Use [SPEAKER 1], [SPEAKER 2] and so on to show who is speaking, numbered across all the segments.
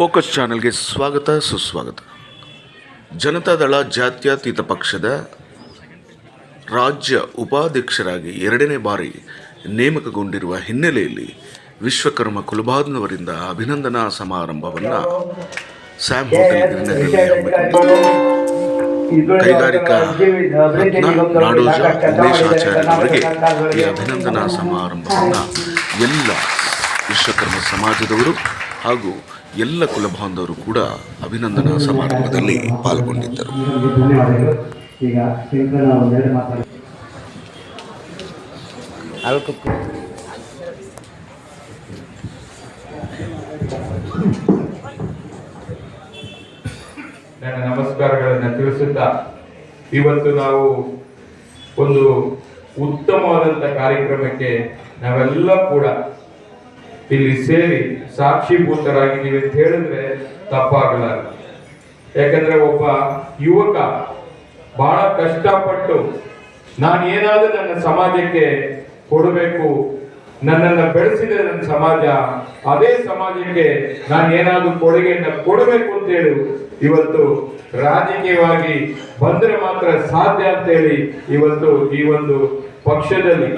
[SPEAKER 1] Focus ಚಾನೆಲ್ಗೆ ಸ್ವಾಗತ ಸುಸ್ವಾಗತ. ಜನತಾದಳ ಜಾತ್ಯತೀತ ಪಕ್ಷದ ರಾಜ್ಯ ಉಪಾಧ್ಯಕ್ಷರಾಗಿ ಎರಡನೇ ಬಾರಿ ನೇಮಕಗೊಂಡಿರುವ ಹಿನ್ನೆಲೆಯಲ್ಲಿ ವಿಶ್ವಕರ್ಮ ಕುಲಬಾದ್ನವರಿಂದ ಅಭಿನಂದನಾ ಸಮಾರಂಭವನ್ನು ಸ್ಯಾಮ್ ಹೋಟೆಲ್ ಕೈಗಾರಿಕಾ ನಾಡೋಜ ಉಮೇಶ್ ಆಚಾರ್ಯವರಿಗೆ ಈ ಅಭಿನಂದನಾ ಸಮಾರಂಭವನ್ನು ಎಲ್ಲ ವಿಶ್ವಕರ್ಮ ಸಮಾಜದವರು ಹಾಗೂ ಎಲ್ಲ ಕುಲಬಾಂಧವರು ಕೂಡ ಅಭಿನಂದನಾ ಸಮಾರಂಭದಲ್ಲಿ ಪಾಲ್ಗೊಂಡಿದ್ದರು.
[SPEAKER 2] ನಮಸ್ಕಾರಗಳನ್ನು ತಿಳಿಸುತ್ತಾ ಇವತ್ತು ನಾವು ಒಂದು ಉತ್ತಮವಾದಂತ ಕಾರ್ಯಕ್ರಮಕ್ಕೆ ನಾವೆಲ್ಲ ಕೂಡ ಇಲ್ಲಿ ಸೇರಿ ನೀವು ಅಂತ ಹೇಳಿದ್ರೆ ತಪ್ಪಾಗಲಾರ ಯಾಕಂದ್ರೆ ಒಬ್ಬ ಯುವಕ ಬಹಳ ಕಷ್ಟಪಟ್ಟು ನಾನು ಏನಾದರೂ ನನ್ನ ಸಮಾಜಕ್ಕೆ ಕೊಡಬೇಕು, ನನ್ನನ್ನು ಬೆಳೆಸಿದ ನನ್ನ ಸಮಾಜ, ಅದೇ ಸಮಾಜಕ್ಕೆ ನಾನು ಏನಾದರೂ ಕೊಡುಗೆಯನ್ನ ಕೊಡಬೇಕು ಅಂತೇಳಿ ಇವತ್ತು ರಾಜಕೀಯವಾಗಿ ಬಂದ್ರೆ ಮಾತ್ರ ಸಾಧ್ಯ ಅಂತೇಳಿ ಇವತ್ತು ಈ ಒಂದು ಪಕ್ಷದಲ್ಲಿ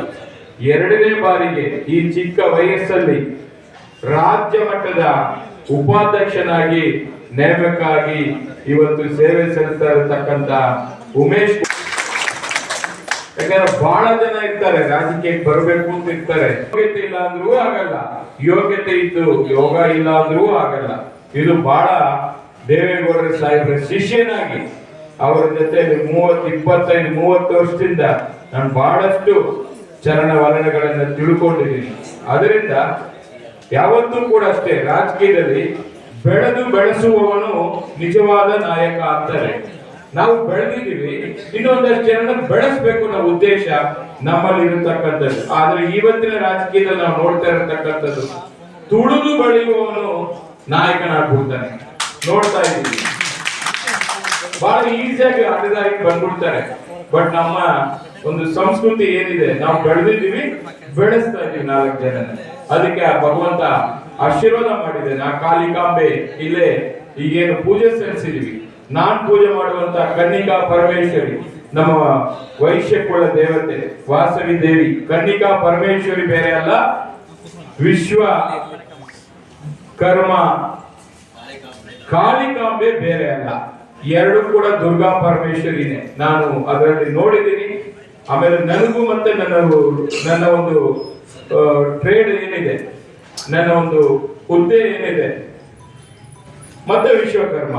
[SPEAKER 2] ಎರಡನೇ ಬಾರಿಗೆ ಈ ಚಿಕ್ಕ ವಯಸ್ಸಲ್ಲಿ ರಾಜ್ಯ ಮಟ್ಟದ ಉಪಾಧ್ಯಕ್ಷನಾಗಿ ನೇಮಕಾಗಿ ಇವತ್ತು ಸೇವೆ ಸಲ್ಲಿಸ್ತಾ ಇರತಕ್ಕಂತ ಉಮೇಶ್ ಯಾಕಂದ್ರೆ ಬಹಳ ಜನ ಇರ್ತಾರೆ, ರಾಜಕೀಯಕ್ಕೆ ಬರಬೇಕು ಅಂತ ಇರ್ತಾರೆ. ಯೋಗ್ಯತೆ ಇಲ್ಲ ಅಂದ್ರೂ ಆಗಲ್ಲ. ಯೋಗ್ಯತೆ ಇದ್ದು ಯೋಗ ಇಲ್ಲ ಅಂದ್ರೂ ಆಗಲ್ಲ. ಇದು ಬಹಳ ದೇವೇಗೌಡರ ಸಾಹೇಬ್ರ ಶಿಷ್ಯನಾಗಿ ಅವರ ಜೊತೆ ಮೂವತ್ತು, ಇಪ್ಪತ್ತೈದು, ಮೂವತ್ತು ವರ್ಷದಿಂದ ನಾನು ಬಹಳಷ್ಟು ಚಲನವಲನಗಳನ್ನ ತಿಳ್ಕೊಂಡಿದ್ದೀನಿ. ಅದರಿಂದ ಯಾವತ್ತೂ ಕೂಡ ಅಷ್ಟೇ ರಾಜಕೀಯದಲ್ಲಿ ಬೆಳೆದು ಬೆಳೆಸುವವನು ನಿಜವಾದ ನಾಯಕ ಅಂತಾರೆ. ನಾವು ಬೆಳೆದಿದ್ದೀವಿ, ಇನ್ನೊಂದಷ್ಟು ಜನ ಬೆಳೆಸ್ಬೇಕು ಅನ್ನೋ ಉದ್ದೇಶ ನಮ್ಮಲ್ಲಿ ಇರತಕ್ಕಂಥದ್ದು ಆದ್ರೆ ಇವತ್ತಿನ ರಾಜಕೀಯದಲ್ಲಿ ನಾವು ನೋಡ್ತಾ ಇರತಕ್ಕಂಥದ್ದು, ತುಳಿದು ಬೆಳೆಯುವವನು ನಾಯಕನಾಗ್ಬಿಡ್ತಾನೆ. ನೋಡ್ತಾ ಇದ್ದೀವಿ. ಬಹಳ ಈಸಿಯಾಗಿ ಅಡ್ಡದಾಗಿ ಬಂದ್ಬಿಡ್ತಾರೆ. ಬಟ್ ನಮ್ಮ ಒಂದು ಸಂಸ್ಕೃತಿ ಏನಿದೆ, ನಾವು ಬೆಳೆದಿದ್ದೀವಿ, ಬೆಳೆಸ್ತಾ ಇದೀವಿ ನಾಲ್ಕು ಜನ ಅದಕ್ಕೆ ಆ ಭಗವಂತ ಆಶೀರ್ವಾದ ಮಾಡಿದೆ. ನಾ ಕಾಳಿಕಾಂಬೆ ಇಲ್ಲೇ ಈಗೇನು ಪೂಜೆ ಸಲ್ಲಿಸಿದೀವಿ. ನಾನ್ ಪೂಜೆ ಮಾಡುವಂತ ಕನ್ನಿಕಾ ಪರಮೇಶ್ವರಿ, ನಮ್ಮ ವೈಶ್ಯಕುಳ ದೇವತೆ, ವಾಸವಿ ದೇವಿ. ಕನ್ನಿಕಾ ಪರಮೇಶ್ವರಿ ಬೇರೆ ಅಲ್ಲ, ವಿಶ್ವ ಕರ್ಮ. ಕಾಳಿಕಾಂಬೆ ಬೇರೆ ಅಲ್ಲ. ಎರಡು ಕೂಡ ದುರ್ಗಾ ಪರಮೇಶ್ವರಿನೇ ನಾನು ಅದರಲ್ಲಿ ನೋಡಿದ್ದೀನಿ. ಆಮೇಲೆ ನನಗೂ ಮತ್ತೆ ನನ್ನ ನನ್ನ ಒಂದು ಟ್ರೇಡ್ ಏನಿದೆ, ನನ್ನ ಒಂದು ಹುದ್ದೆ ಏನಿದೆ, ಮತ್ತೆ ವಿಶ್ವಕರ್ಮ.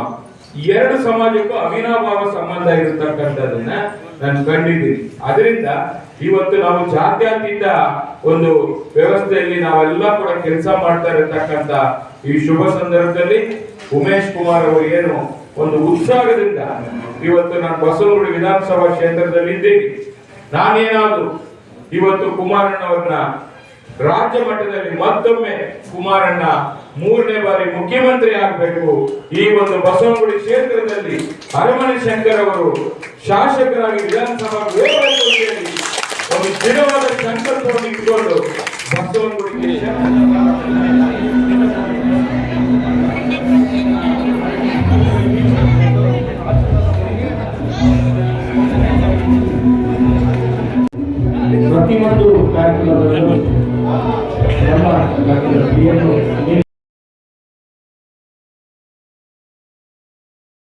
[SPEAKER 2] ಎರಡು ಸಮಾಜಕ್ಕೂ ಅವಿನಾಭಾವ ಸಂಬಂಧ ಇರತಕ್ಕಂಥದನ್ನ ನಾನು ಕಂಡಿದ್ದೀನಿ. ಅದರಿಂದ ಇವತ್ತು ನಾವು ಜಾತ್ಯಾತೀತ ಒಂದು ವ್ಯವಸ್ಥೆಯಲ್ಲಿ ನಾವೆಲ್ಲ ಕೂಡ ಕೆಲಸ ಮಾಡ್ತಾ ಇರತಕ್ಕಂತ ಈ ಶುಭ ಸಂದರ್ಭದಲ್ಲಿ ಉಮೇಶ್ ಕುಮಾರ್ ಅವರು ಏನು ಒಂದು ಉತ್ಸಾಹದಿಂದ ಇವತ್ತು ನಾನು ಬಸವನಗುಡಿ ವಿಧಾನಸಭಾ ಕ್ಷೇತ್ರದಲ್ಲಿ ಇದ್ದೀನಿ ನಾನೇನಾದ್ರು ಇವತ್ತು ಕುಮಾರಣ್ಣವ್ರನ್ನ ರಾಜ್ಯ ಮಟ್ಟದಲ್ಲಿ ಮತ್ತೊಮ್ಮೆ ಕುಮಾರಣ್ಣ ಮೂರನೇ ಬಾರಿ ಮುಖ್ಯಮಂತ್ರಿ ಆಗಬೇಕು. ಈ ಒಂದು ಬಸವನಗುಡಿ ಕ್ಷೇತ್ರದಲ್ಲಿ ಅರಮನೆ ಶಂಕರ್ ಅವರು ಶಾಸಕರಾಗಿ ವಿಧಾನಸಭಾ ಒಂದು ದೃಢವಾದ ಸಂಕಲ್ಪವನ್ನು ಇಟ್ಟುಕೊಂಡು ಬಸವನಗುಡಿ para que